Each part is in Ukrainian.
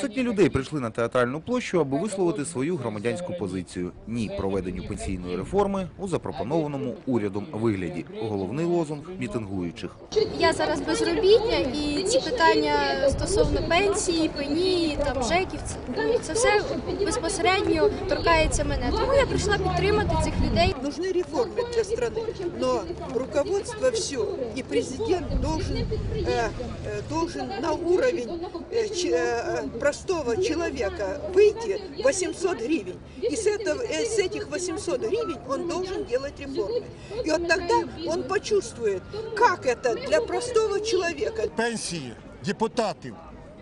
Сотні людей прийшли на театральну площу, аби висловити свою громадянську позицію. Ні проведенню пенсійної реформи у запропонованому урядом вигляді. Головний лозунг мітингуючих. Я зараз безробітня, і ці питання стосовно пенсії, пені, там жеків, це, ну, це все безпосередньо торкається мене. Тому я прийшла підтримати цих людей. Нужны реформы для страны, но руководство все и президент должен, э, э, должен на уровень э, ч- э, простого человека выйти 800 гривен. И с, этого, э, с этих 800 гривен он должен делать реформы. И вот тогда он почувствует, как это для простого человека. пенсії депутатів,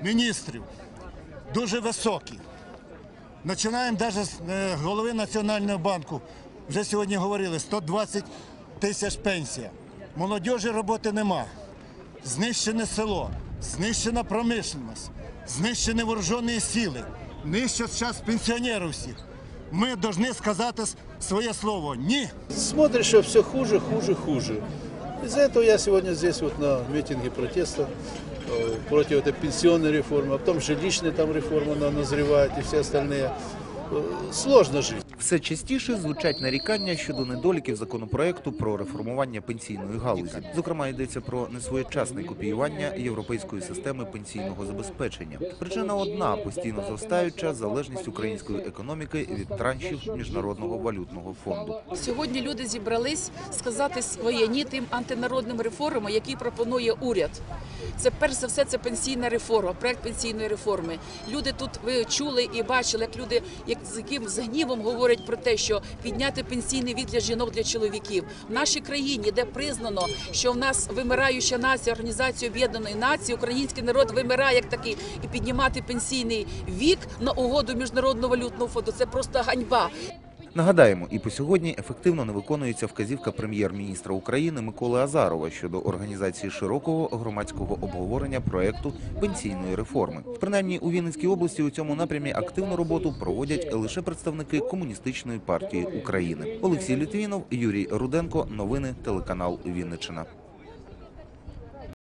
міністрів дуже високі. Починаємо навіть з е, голови Національного банку. Вже сьогодні говорили, 120 тисяч пенсія. Молодіжі роботи нема. Знищене село, знищена промишленість, знищені вооружені сили, нищать зараз пенсіонерів всіх. Ми повинні сказати с- своє слово ні. Смотришь, что все хуже, хуже, хуже. Из-за этого я сегодня здесь вот на митинге протеста э, против этой пенсионной реформы, а потом жилищная там реформа на- назревает и все остальные. Э, Сложно жить. Все частіше звучать нарікання щодо недоліків законопроекту про реформування пенсійної галузі. Зокрема, йдеться про несвоєчасне копіювання європейської системи пенсійного забезпечення. Причина одна постійно зростаюча залежність української економіки від траншів міжнародного валютного фонду. Сьогодні люди зібрались сказати своє ні тим антинародним реформам, які пропонує уряд. Це перш за все це пенсійна реформа, проект пенсійної реформи. Люди тут ви чули і бачили, як люди, як з яким з гнівом говорять про те, що підняти пенсійний вік для жінок для чоловіків в нашій країні, де признано, що в нас вимираюча нація, організація Об'єднаної Нації, український народ вимирає як такий, і піднімати пенсійний вік на угоду міжнародного валютного фонду це просто ганьба. Нагадаємо, і по сьогодні ефективно не виконується вказівка прем'єр-міністра України Миколи Азарова щодо організації широкого громадського обговорення проекту пенсійної реформи. Принаймні у Вінницькій області у цьому напрямі активну роботу проводять лише представники комуністичної партії України. Олексій Літвінов, Юрій Руденко. Новини телеканал Вінниччина.